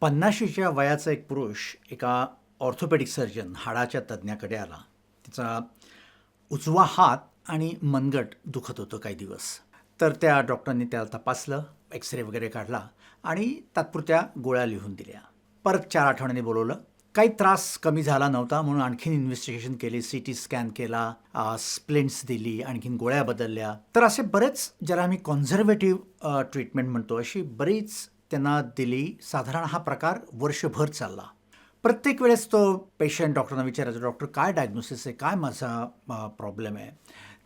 पन्नाशीच्या वयाचा एक पुरुष एका ऑर्थोपेडिक सर्जन हाडाच्या तज्ज्ञाकडे आला. तिचा उजवा हात आणि मनगट दुखत होतं काही दिवस. तर त्या डॉक्टरांनी त्याला तपासलं एक्सरे वगैरे काढला आणि तात्पुरत्या गोळ्या लिहून दिल्या. परत चार आठवड्यांनी बोलवलं. काही त्रास कमी झाला नव्हता म्हणून आणखीन इन्व्हेस्टिगेशन केली सी टी स्कॅन केला स्प्लिंट्स दिली आणखीन गोळ्या बदलल्या. तर असे बरेच ज्याला आम्ही कॉन्झर्वेटिव्ह ट्रीटमेंट म्हणतो अशी बरीच त्यांना दिली. साधारण हा प्रकार वर्षभर चालला. प्रत्येक वेळेस तो पेशंट डॉक्टरना विचारायचा डॉक्टर काय डायग्नोसिस आहे? काय माझा प्रॉब्लेम आहे?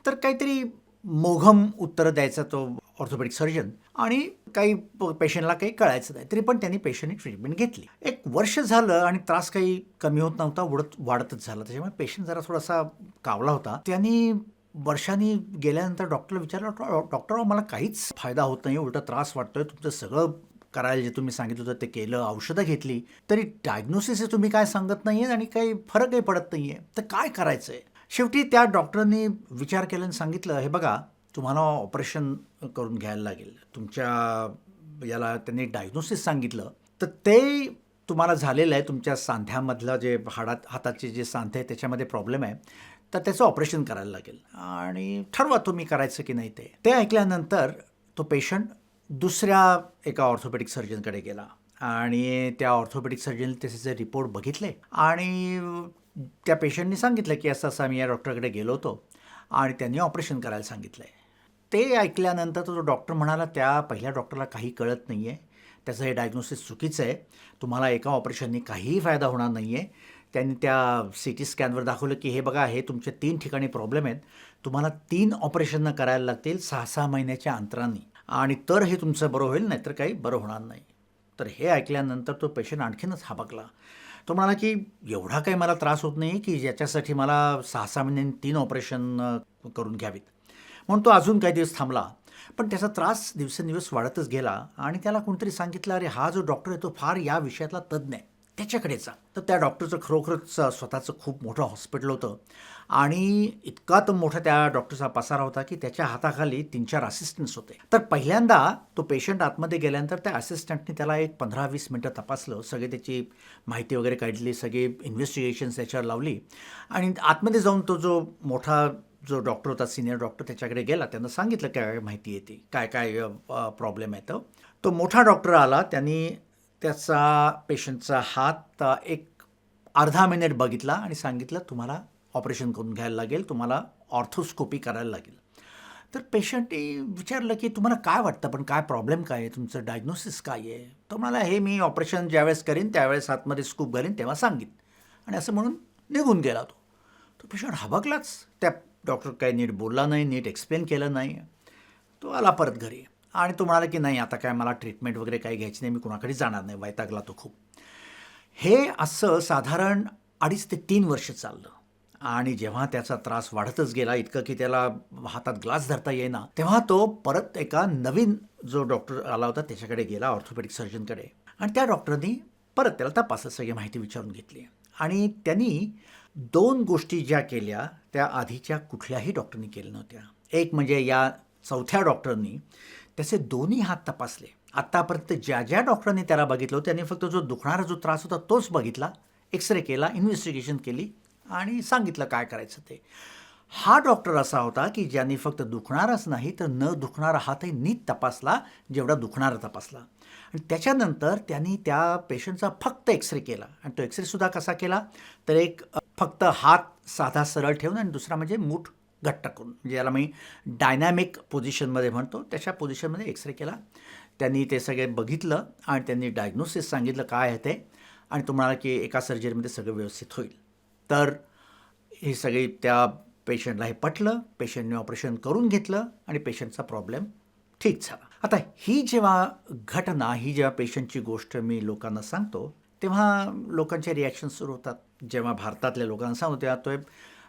तर काहीतरी मोघम उत्तरं द्यायचा तो ऑर्थोपेडिक सर्जन आणि काही पेशंटला काही कळायचं नाही. तरी पण त्यांनी पेशंटनी ट्रीटमेंट घेतली. एक वर्ष झालं आणि त्रास काही कमी होत नव्हता उडत वाढतच झाला. त्याच्यामुळे पेशंट जरा थोडासा कावला होता. त्यांनी वर्षांनी गेल्यानंतर डॉक्टरला विचारलं "डॉ- डॉक्टर मला काहीच फायदा होत नाही उलटा त्रास वाटतोय तुमचं सगळं करायला जे तुम्ही सांगितलं होतं ते केलं औषधं घेतली तरी डायग्नोसिस हे तुम्ही काय सांगत नाही आहे आणि काही फरकही पडत नाही आहे तर काय करायचं आहे शेवटी त्या डॉक्टरांनी विचार केला आणि सांगितलं हे बघा तुम्हाला ऑपरेशन करून घ्यायला लागेल. तुमच्या याला त्यांनी डायग्नोसिस सांगितलं. तर ते तुम्हाला झालेलं आहे तुमच्या सांध्यामधलं जे हाडात हाताचे जे सांधे आहे त्याच्यामध्ये प्रॉब्लेम आहे. तर त्याचं ऑपरेशन करायला लागेल. आणि ठरवा तुम्ही करायचं की नाही ते. ते ऐकल्यानंतर तो पेशंट दुसऱ्या एका ऑर्थोपेडिक सर्जनकडे गेला आणि त्या ऑर्थोपेडिक सर्जनने त्याचे रिपोर्ट बघितले आणि त्या पेशंटनी सांगितलं की असं असं आम्ही या डॉक्टरकडे गेलो होतो आणि त्यांनी ऑपरेशन करायला सांगितलं आहे ते ऐकल्यानंतर तो डॉक्टर म्हणाला त्या पहिल्या डॉक्टरला काही कळत नाही आहे त्याचं हे डायग्नोसिस चुकीचं आहे. तुम्हाला एका ऑपरेशननी काहीही फायदा होणार नाही आहे त्यांनी त्या सी टी स्कॅनवर दाखवलं की हे बघा हे तुमचे तीन ठिकाणी प्रॉब्लेम आहेत. तुम्हाला तीन ऑपरेशनं करायला लागतील सहा सहा महिन्याच्या अंतराने. आणि तर हे तुमचं बरं होईल नाही तर काही बरं होणार नाही. तर हे ऐकल्यानंतर तो पेशंट आणखीनच हाबकला. तो म्हणाला की एवढा काही मला त्रास होत नाही की ज्याच्यासाठी मला सहा सहा महिन्यांनी तीन ऑपरेशन करून घ्यावीत. म्हणून तो अजून काही दिवस थांबला. पण त्याचा त्रास दिवसेंदिवस वाढतच गेला आणि त्याला कोणतरी सांगितलं अरे हा जो डॉक्टर आहे तो फार या विषयातला तज्ज्ञ आहे. त्याच्याकडे जा. तर त्या डॉक्टरचं खरोखरच स्वतःचं खूप मोठं हॉस्पिटल होतं. आणि इतका तर मोठा त्या डॉक्टरचा पसारा होता की त्याच्या हाताखाली तीन चार असिस्टंट्स होते. तर पहिल्यांदा तो पेशंट आतमध्ये गेल्यानंतर त्या असिस्टंटने त्याला एक पंधरा वीस मिनटं तपासलं. सगळे त्याची माहिती वगैरे काढली सगळी इन्व्हेस्टिगेशन्स त्याच्यावर लावली. आणि आतमध्ये जाऊन तो जो मोठा जो डॉक्टर होता सिनियर डॉक्टर त्याच्याकडे गेला. त्यांना सांगितलं काय काय माहिती येते काय काय प्रॉब्लेम आहे तर तो मोठा डॉक्टर आला. त्यांनी त्याचा पेशंटचा हात एक अर्धा मिनिट बघितला आणि सांगितलं तुम्हाला ऑपरेशन करून घ्यायला लागेल तुम्हाला ऑर्थोस्कोपी करायला लागेल. तर पेशंटने विचारलं की तुम्हाला काय वाटतं पण काय प्रॉब्लेम काय आहे? तुमचं डायग्नोसिस काय आहे? तो म्हणाला हे मी ऑपरेशन ज्यावेळेस करीन त्यावेळेस आतमध्ये स्कूप घालीन तेव्हा सांगीन. आणि असं म्हणून निघून गेला तो. तो पेशंट हबकलाच. त्या डॉक्टर काही नीट बोलला नाही नीट एक्सप्लेन केलं नाही. तो आला परत घरी. आणि तो म्हणाला की नाही आता काय मला ट्रीटमेंट वगैरे काही घ्यायची नाही मी कुणाकडे जाणार नाही वैतागला तो खूप. हे असं साधारण अडीच ते तीन वर्ष चाललं. आणि जेव्हा त्याचा त्रास वाढतच गेला इतकं की त्याला हातात ग्लास धरता येईना तेव्हा तो परत एका नवीन जो डॉक्टर आला होता त्याच्याकडे गेला ऑर्थोपेडिक सर्जनकडे आणि त्या डॉक्टरनी परत त्याला तपासत सगळी माहिती विचारून घेतली. आणि त्यांनी दोन गोष्टी ज्या केल्या त्या आधीच्या कुठल्याही डॉक्टरनी केल्या नव्हत्या. एक म्हणजे या चौथ्या डॉक्टरनी त्याचे दोन्ही हात तपासले. आत्तापर्यंत ज्या ज्या डॉक्टरांनी त्याला बघितलं त्यांनी फक्त जो दुखणारा जो त्रास होता तोच बघितला. एक्सरे केला इन्व्हेस्टिगेशन केली आणि सांगितलं काय करायचं ते. हा डॉक्टर असा होता की ज्यांनी फक्त दुखणारच नाही तर न दुखणारा हातही नीट तपासला जेवढा दुखणारा तपासला. आणि त्याच्यानंतर त्यांनी त्या पेशंटचा फक्त एक्सरे केला. आणि तो एक्सरेसुद्धा कसा केला? तर एक फक्त हात साधा सरळ ठेवून आणि दुसरा म्हणजे मूठ घट्ट करून म्हणजे मी डायनॅमिक पोझिशनमध्ये म्हणतो. त्याच्या पोझिशनमध्ये एक्सरे केला. त्यांनी ते सगळे बघितलं आणि त्यांनी डायग्नोसिस सांगितलं काय आहे ते. आणि तो म्हणाला की एका सर्जरीमध्ये सगळं व्यवस्थित होईल. तर हे सगळी त्या पेशंटला हे पटलं. पेशंटने ऑपरेशन करून घेतलं आणि पेशंटचा प्रॉब्लेम ठीक झाला. आता ही जेव्हा घटना ही जेव्हा पेशंटची गोष्ट मी लोकांना सांगतो तेव्हा लोकांचे रिॲक्शन सुरू होतात. जेव्हा भारतातल्या लोकांना सांगतो तेव्हा तो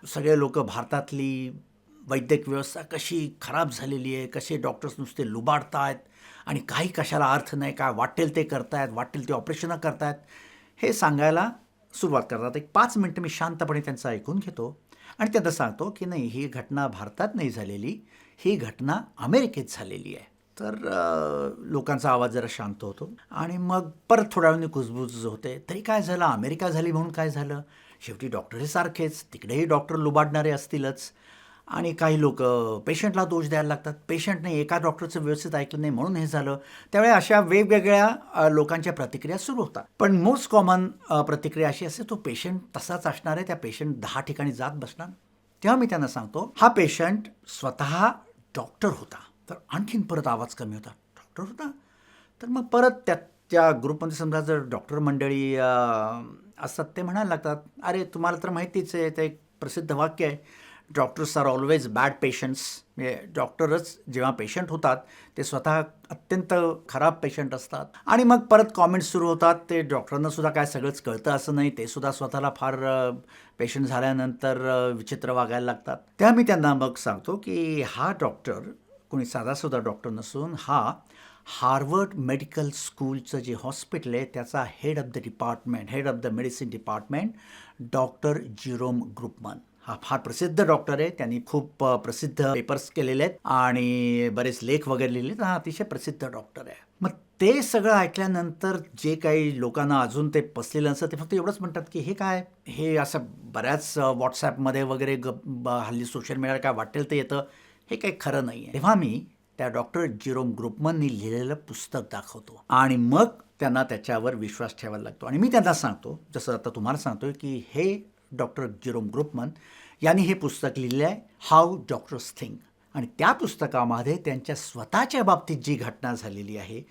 सगळे लोक भारतातली वैद्यक व्यवस्था कशी खराब झालेली आहे कसे डॉक्टर्स नुसते लुबाडत आहेत आणि काही कशाला अर्थ नाही काय वाटेल ते करतायत वाटेल ते ऑपरेशनं करतायत हे सांगायला सुरुवात करतात. एक पाच मिनटं मी शांतपणे त्यांचं ऐकून घेतो आणि त्यांना सांगतो की नाही ही घटना भारतात नाही झालेली ही घटना अमेरिकेत झालेली आहे. तर लोकांचा आवाज जरा शांत होतो आणि मग परत थोड्या वेळाने कुजबुज होते. तरी काय झालं? अमेरिका झाली म्हणून काय झालं? शेवटी डॉक्टर हे सारखेच तिकडेही डॉक्टर लुबाडणारे असतीलच. आणि काही लोक पेशंटला दोष द्यायला लागतात. पेशंटने एका डॉक्टरचं व्यवस्थित ऐकलं नाही म्हणून हे झालं. त्यावेळी अशा वेगवेगळ्या लोकांच्या प्रतिक्रिया सुरू होतात. पण मोस्ट कॉमन प्रतिक्रिया अशी असते तो पेशंट तसाच असणार आहे. त्या पेशंट दहा ठिकाणी जात बसणार. तेव्हा मी त्यांना सांगतो हा पेशंट स्वतः डॉक्टर होता. तर आणखीन परत आवाज कमी होता. डॉक्टर होता. तर मग परत त्या त्या ग्रुपमध्ये समजा जर डॉक्टर मंडळी असतात ते म्हणायला लागतात अरे तुम्हाला तर माहितीच आहे ते एक प्रसिद्ध वाक्य आहे. Doctors are always bad patients. म्हणजे डॉक्टरच जेव्हा पेशंट होतात ते स्वतः अत्यंत खराब पेशंट असतात. आणि मग परत कॉमेंट्स सुरू होतात ते डॉक्टरांना सुद्धा काय सगळंच कळतं असं नाही ते सुद्धा स्वतःला फार पेशंट झाल्यानंतर विचित्र वागायला लागतात. तेव्हा मी त्यांना मग सांगतो की हा डॉक्टर कोणी साधासुद्धा डॉक्टर नसून हा हार्वर्ड मेडिकल स्कूलचं जे हॉस्पिटल आहे त्याचा head of the department head of the medicine department doctor Jerome Groopman हा फार प्रसिद्ध डॉक्टर आहे. त्यांनी खूप प्रसिद्ध पेपर्स केलेले आहेत आणि बरेच लेख वगैरे लिहिले आहेत. हा अतिशय प्रसिद्ध डॉक्टर आहे. मग ते सगळं ऐकल्यानंतर जे काही लोकांना अजून ते पसलेलं असतं ते फक्त एवढंच म्हणतात की हे काय? हे असं बऱ्याच व्हॉट्सॲपमध्ये वगैरे ग हल्ली सोशल मीडियावर काय वाटेल ते येतं? हे काही खरं नाही आहे तेव्हा मी त्या डॉक्टर जिरोम ग्रुपमननी लिहिलेलं पुस्तक दाखवतो. आणि मग त्यांना त्याच्यावर विश्वास ठेवायला लागतो. आणि मी त्यांना सांगतो जसं आता तुम्हाला सांगतो की हे डॉक्टर जिरोम ग्रुपमन यांनी हे पुस्तक लिहिलं आहे हाऊ डॉक्टर्स थिंक आणि त्या पुस्तकामध्ये त्यांच्या स्वतःच्या बाबतीत जी घटना झालेली आहे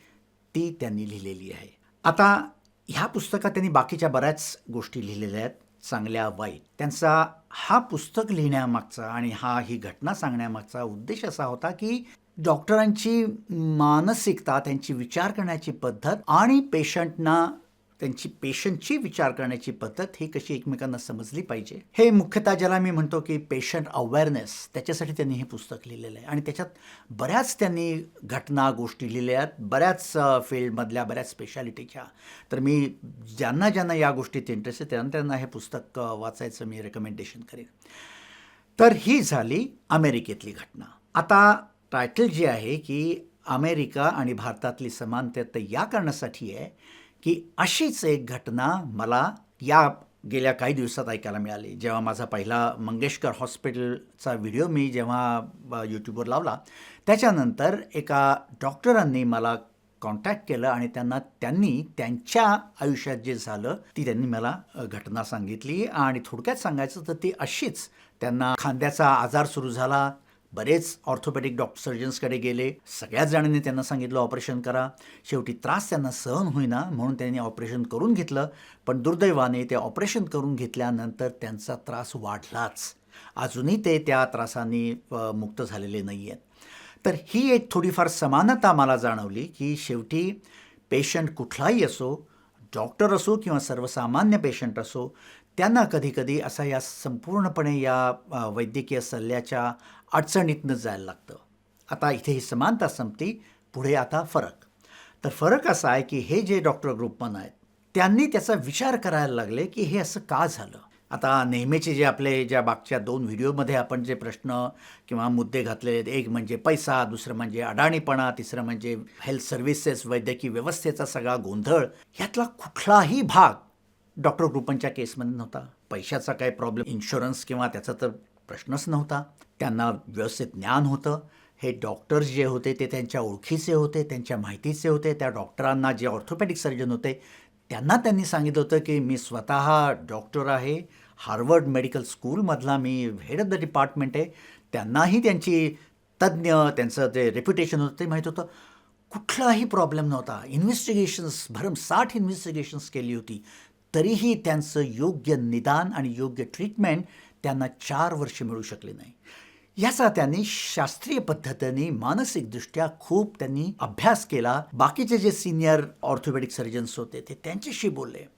ती त्यांनी लिहिलेली आहे. आता ह्या पुस्तकात त्यांनी बाकीच्या बऱ्याच गोष्टी लिहिलेल्या आहेत चांगल्या वाईट. त्यांचा हा पुस्तक लिहिण्यामागचा आणि हा ही घटना सांगण्यामागचा उद्देश असा होता की डॉक्टरांची मानसिकता त्यांची विचार करण्याची पद्धत आणि पेशंटना त्यांची पेशंटची विचार करण्याची पद्धत ही कशी एकमेकांना समजली पाहिजे? हे मुख्यतः ज्याला मी म्हणतो की पेशंट अवेअरनेस त्याच्यासाठी त्यांनी हे पुस्तक लिहिलेलं आहे. आणि त्याच्यात बऱ्याच त्यांनी घटना गोष्टी लिहिल्या आहेत बऱ्याच फील्डमधल्या बऱ्याच स्पेशालिटीच्या तर मी ज्यांना ज्यांना या गोष्टीत इंटरेस्ट आहे त्यांना त्यांना हे पुस्तक वाचायचं मी रेकमेंडेशन करेन. तर ही झाली अमेरिकेतली घटना. आता टायटल जे आहे की अमेरिका आणि भारतातली समानता तर या कारणासाठी आहे की अशीच एक घटना मला या गेल्या काही दिवसात ऐकायला मिळाली. जेव्हा माझा पहिला मंगेशकर हॉस्पिटलचा व्हिडिओ मी जेव्हा यूट्यूबवर लावला त्याच्यानंतर एका डॉक्टरांनी मला कॉन्टॅक्ट केलं आणि त्यांना त्यांनी त्यांच्या आयुष्यात जे झालं ती त्यांनी मला घटना सांगितली. आणि थोडक्यात सांगायचं तर ती अशीच त्यांना खांद्याचा आजार सुरू झाला बरेच ऑर्थोपॅडिक डॉक्टर सर्जन्सकडे गेले. सगळ्याच जणांनी त्यांना सांगितलं ऑपरेशन करा. शेवटी त्रास त्यांना सहन होईना म्हणून त्यांनी ऑपरेशन करून घेतलं. पण दुर्दैवाने ते ऑपरेशन करून घेतल्यानंतर त्यांचा त्रास वाढलाच. अजूनही ते त्या त्रासाने मुक्त झालेले नाही आहेत तर ही एक थोडीफार समानता मला जाणवली की शेवटी पेशंट कुठलाही असो डॉक्टर असो किंवा सर्वसामान्य पेशंट असो त्यांना कधीकधी असा या संपूर्णपणे या वैद्यकीय सल्ल्याच्या अडचणीतनं जायला लागतं. आता इथे ही समानता संपती पुढे आता फरक. तर फरक असा आहे की हे जे डॉक्टर ग्रुपमन आहेत त्यांनी त्याचा विचार करायला लागले की हे असं का झालं? आता नेहमीचे जे आपले ज्या मागच्या दोन व्हिडिओमध्ये आपण जे प्रश्न किंवा मुद्दे घातले आहेत एक म्हणजे पैसा दुसरं म्हणजे अडाणीपणा तिसरं म्हणजे हेल्थ सर्व्हिसेस वैद्यकीय व्यवस्थेचा सगळा गोंधळ ह्यातला कुठलाही भाग डॉक्टर ग्रुपनच्या केसमध्ये नव्हता. पैशाचा काही प्रॉब्लेम इन्शुरन्स किंवा त्याचा तर प्रश्नच नव्हता. त्यांना व्यवस्थित ज्ञान होतं. हे डॉक्टर्स जे होते ते त्यांच्या ओळखीचे होते त्यांच्या माहितीचे होते. त्या डॉक्टरांना जे ऑर्थोपॅडिक सर्जन होते त्यांना त्यांनी सांगितलं होतं की मी स्वतः डॉक्टर आहे. हार्वर्ड मेडिकल स्कूलमधला मी हेड ऑफ द डिपार्टमेंट आहे. त्यांनाही त्यांची तज्ज्ञ त्यांचं जे रेप्युटेशन होतं ते माहीत होतं. कुठलाही प्रॉब्लेम नव्हता. इन्व्हेस्टिगेशन्स भरमसाठ इन्व्हेस्टिगेशन्स केली होती. तरीही त्यांचं योग्य निदान आणि योग्य ट्रीटमेंट त्यांना चार वर्ष मिळू शकले नाही. याचा त्यांनी शास्त्रीय पद्धतीने मानसिकदृष्ट्या खूप त्यांनी अभ्यास केला. बाकीचे जे सिनियर ऑर्थोपेडिक सर्जन्स होते ते त्यांच्याशी बोलले.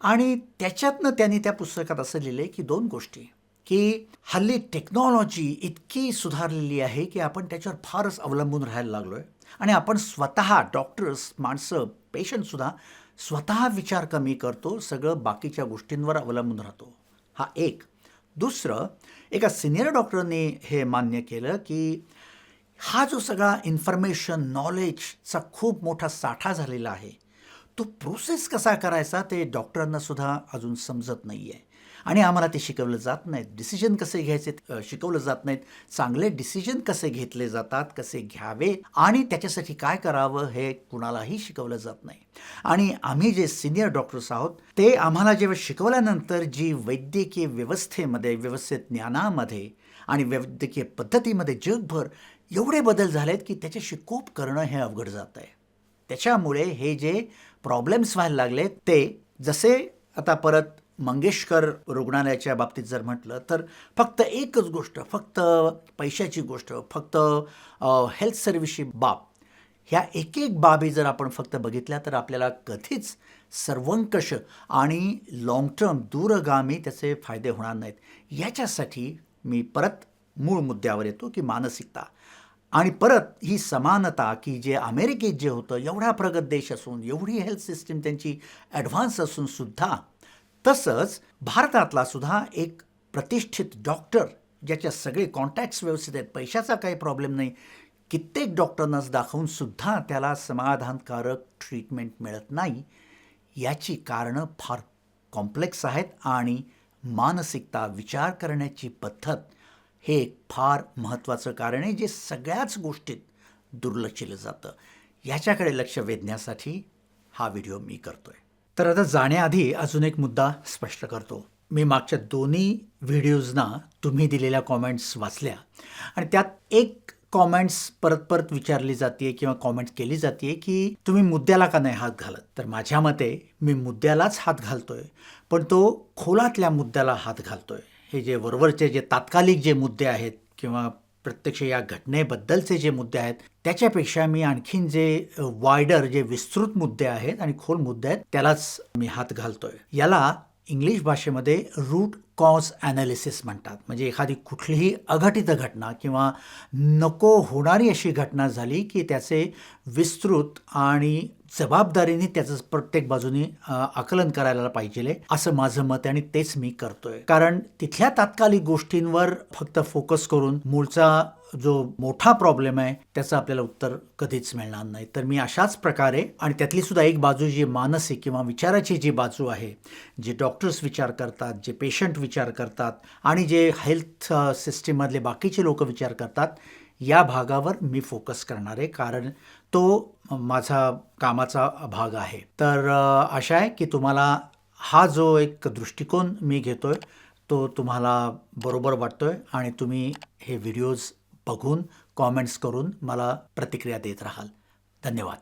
आणि त्याच्यातनं त्यांनी त्या पुस्तकात असं लिहिले की दोन गोष्टी. की हल्ली टेक्नॉलॉजी इतकी सुधारलेली आहे की आपण त्याच्यावर फारच अवलंबून राहायला लागलो आहे आणि आपण स्वतः डॉक्टर्स माणसं पेशंटसुद्धा स्वतः विचार कमी करतो सगळं बाकीच्या गोष्टींवर अवलंबून राहतो. हा एक. दुसरं एका सिनियर डॉक्टरने हे मान्य केलं की हा जो सगळा इन्फॉर्मेशन नॉलेजचा खूप मोठा साठा झालेला आहे तो प्रोसेस कसा करायचा ते डॉक्टरांनासुद्धा अजून समजत नाही आहे आणि आम्हाला ते शिकवलं जात नाहीत. डिसिजन कसे घ्यायचे शिकवलं जात नाहीत. चांगले डिसिजन कसे घेतले जातात कसे घ्यावे आणि त्याच्यासाठी काय करावं हे कुणालाही शिकवलं जात नाही. आणि आम्ही जे सिनियर डॉक्टर्स आहोत ते आम्हाला जेव्हा शिकवल्यानंतर जी वैद्यकीय व्यवस्थेमध्ये व्यवस्थित ज्ञानामध्ये आणि वैद्यकीय पद्धतीमध्ये जगभर एवढे बदल झालेत की त्याच्याशी कोप करणं हे अवघड जात आहे. त्याच्यामुळे हे जे प्रॉब्लेम्स व्हायला लागले ते जसे आता परत मंगेशकर रुग्णालयाच्या बाबतीत जर म्हटलं तर फक्त एकच गोष्ट फक्त पैशाची गोष्ट फक्त हेल्थ सर्व्हिसची बाब. ह्या एक एक बाबी जर आपण फक्त बघितल्या तर आपल्याला कधीच सर्वंकष आणि लाँग टर्म दूरगामी त्याचे फायदे होणार नाहीत. याच्यासाठी मी परत मूळ मुद्द्यावर येतो की मानसिकता. आणि परत ही समानता की जे अमेरिकेत जे होतं एवढा प्रगत देश असून एवढी हेल्थ सिस्टीम त्यांची ॲडव्हान्स असूनसुद्धा तसंच भारतातला सुद्धा एक प्रतिष्ठित डॉक्टर ज्याच्या सगळे कॉन्टॅक्ट्स व्यवस्थित आहेत पैशाचा काही प्रॉब्लेम नाही कित्येक डॉक्टरनाच दाखवून सुद्धा त्याला समाधानकारक ट्रीटमेंट मिळत नाही याची कारणं फार कॉम्प्लेक्स आहेत आणि मानसिकता विचार करण्याची पद्धत हे एक फार महत्त्वाचं कारण आहे जे सगळ्याच गोष्टीत दुर्लक्षिलं जातं. याच्याकडे लक्ष वेधण्यासाठी हा व्हिडिओ मी करतो आहे तर आता जाण्याआधी अजून एक मुद्दा स्पष्ट करतो. मी मागच्या दोन्ही व्हिडिओजना तुम्ही दिलेल्या कॉमेंट्स वाचल्या. आणि त्यात एक कॉमेंट्स परत परत विचारली जाते किंवा कॉमेंट केली जाते की तुम्ही मुद्द्याला का नाही हात घालत? तर माझ्या मते मी मुद्द्यालाच हात घालतोय पण तो खोलातल्या मुद्द्याला हात घालतोय. हे जे वरवरचे जे तात्कालिक जे मुद्दे आहेत किंवा प्रत्यक्ष या घटनेबद्दलचे जे मुद्दे आहेत त्याच्यापेक्षा मी आणखीन जे वायडर जे विस्तृत मुद्दे आहेत आणि खोल मुद्दे आहेत त्यालाच मी हात घालतोय. याला इंग्लिश भाषेमध्ये रूट कॉज ॲनालिसिस म्हणतात. म्हणजे एखादी कुठलीही अघटित घटना किंवा नको होणारी अशी घटना झाली की त्याचे विस्तृत आणि जबाबदारीने त्याचं प्रत्येक बाजूनी आकलन करायला पाहिजे असं माझं मत आहे आणि तेच मी करतोय. कारण तिथल्या तात्कालिक गोष्टींवर फक्त फोकस करून मूळचा जो मोठा प्रॉब्लेम आहे त्याचं आपल्याला उत्तर कधीच मिळणार नाही. तर मी अशाच प्रकारे आणि त्यातली सुद्धा एक बाजू जी मानसिक किंवा विचाराची जी बाजू आहे जे डॉक्टर्स विचार करतात जे पेशंट विचार करतात आणि जे हेल्थ सिस्टीममधले बाकीचे लोक विचार करतात या भागावर मी फोकस करणार आहे कारण तो माझा कामाचा भाग आहे. तर आशा आहे की तुम्हाला हा जो एक दृष्टिकोन मी घेतोय तो तुम्हाला बरोबर वाटतोय आणि तुम्ही हे व्हिडिओज बघून कॉमेंट्स करून मला प्रतिक्रिया देत राहाल. धन्यवाद.